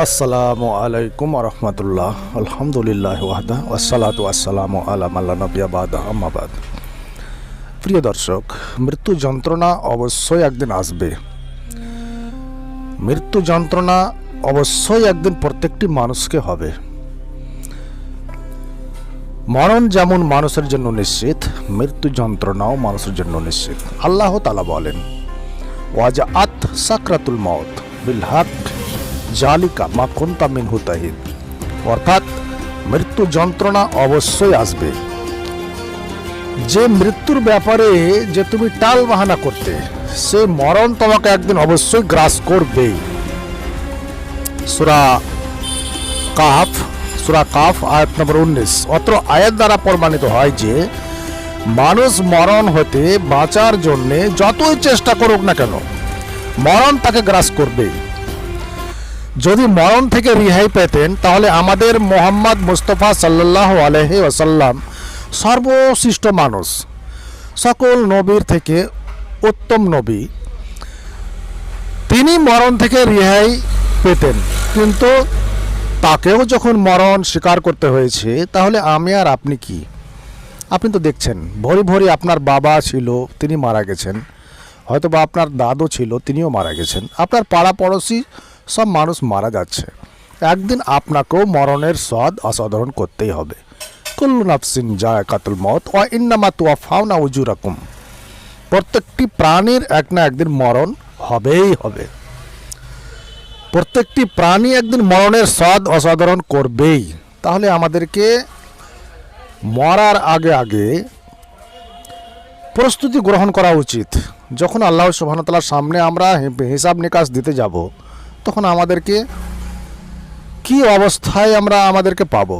আসসালামু আলাইকুম রহমতুল্লাহ আলহামদুলিল্লাহ ওয়াহদা ওয়াসালাতু আসসালামু আলা মাল্লা নবিয়া বাদা আম্মাবাদ প্রিয় দর্শক মৃত্যু যন্ত্রণা অবশ্যই একদিন আসবে মৃত্যু যন্ত্রণা অবশ্যই একদিন প্রত্যেকটি মানুষকে হবে মরণ যেমন মানুষের জন্য নিশ্চিত মৃত্যু যন্ত্রণাও মানুষের জন্য নিশ্চিত আল্লাহ তালা বলেন ওয়াজা আত সাকরাতুল মত বিল হক জালিকা মা কোনতা মিনহু তাহিদ। অর্থাৎ মৃত্যু যন্ত্রণা অবশ্যই আসবে। যে মৃত্যুর ব্যাপারে যে তুমি টাল বাহানা করতে, সে মরণ তোমাকে একদিন অবশ্যই গ্রাস করবেই সুরা কাফ সুরা কাফ আয়াত নম্বর উনিশ। অত্র আয়াত দ্বারা প্রমাণিত হয় যে, মানুষ মরণ হতে বাঁচার জন্যে যতই চেষ্টা করুক না কেন, মরণ তাকে গ্রাস করবেই যদি মরণ থেকে রিহাই পেতেন, তাহলে আমাদের মোহাম্মদ মুস্তফা সাল্লাহ আলহি ওসাল্লাম সর্বশ্রেষ্ঠ মানুষ। সকল নবীর থেকে উত্তম নবী। তিনি মরণ থেকে রিহাই পেতেন, কিন্তু তাকেও যখন মরণ স্বীকার করতে হয়েছে, তাহলে আমি আর আপনি কি? আপনি তো দেখছেন, ভরি ভরি আপনার বাবা ছিল, তিনি মারা গেছেন। হয়তো বা আপনার দাদু ছিল, তিনিও মারা গেছেন। আপনার পাড়া পড়োশি সব মানুষ মারা যাচ্ছে। একদিন আপনাকেও মরণের স্বাদ অসাধারণ করতেই হবে। কুল্লু নাফসিন যায় কাতুল মত ও ইন্নামা তুয়া উজু রকম প্রত্যেকটি প্রাণীর এক না একদিন মরণ হবেই হবে। প্রত্যেকটি প্রাণী একদিন মরণের স্বাদ অসাধারণ করবেই। তাহলে আমাদেরকে মরার আগে আগে প্রস্তুতি গ্রহণ করা উচিত। যখন আল্লাহ সুবাহতালার সামনে আমরা হিসাব নিকাশ দিতে যাব তখন আমাদেরকে কি অবস্থায় আমরা আমাদেরকে পাবো?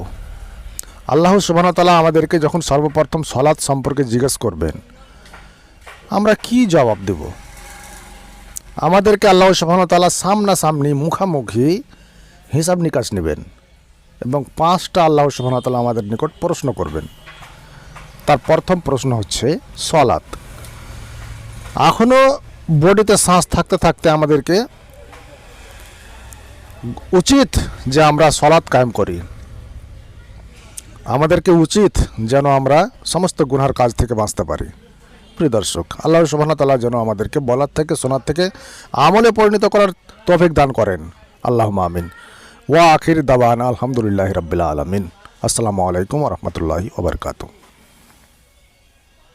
আল্লাহ সুবাহতালা আমাদেরকে যখন সর্বপ্রথম সলাৎ সম্পর্কে জিজ্ঞেস করবেন, আমরা কি জবাব দেব? আমাদেরকে আল্লাহ সুবাহতালা সামনাসামনি মুখামুখি হিসাব নিকাশ নেবেন এবং পাঁচটা আল্লাহ সুবাহতালা আমাদের নিকট প্রশ্ন করবেন। তার প্রথম প্রশ্ন হচ্ছে সলাৎ এখনও বডিতে শ্বাস থাকতে থাকতে আমাদেরকে উচিত যে আমরা সলাৎ কায়েম করি। আমাদেরকে উচিত যেন আমরা সমস্ত গুনহার কাজ থেকে বাঁচতে পারি। প্রিয় দর্শক, আল্লাহ সুবাহ তাল্লাহ যেন আমাদেরকে বলার থেকে, শোনার থেকে, আমলে পরিণত করার তফিক দান করেন। আল্লাহ আমিন। ওয়া আখির দাবান আলহামদুলিল্লাহ রবিল্লা আলমিন। আসসালামু আলাইকুম রহমতুল্লাহি ওবরকাতু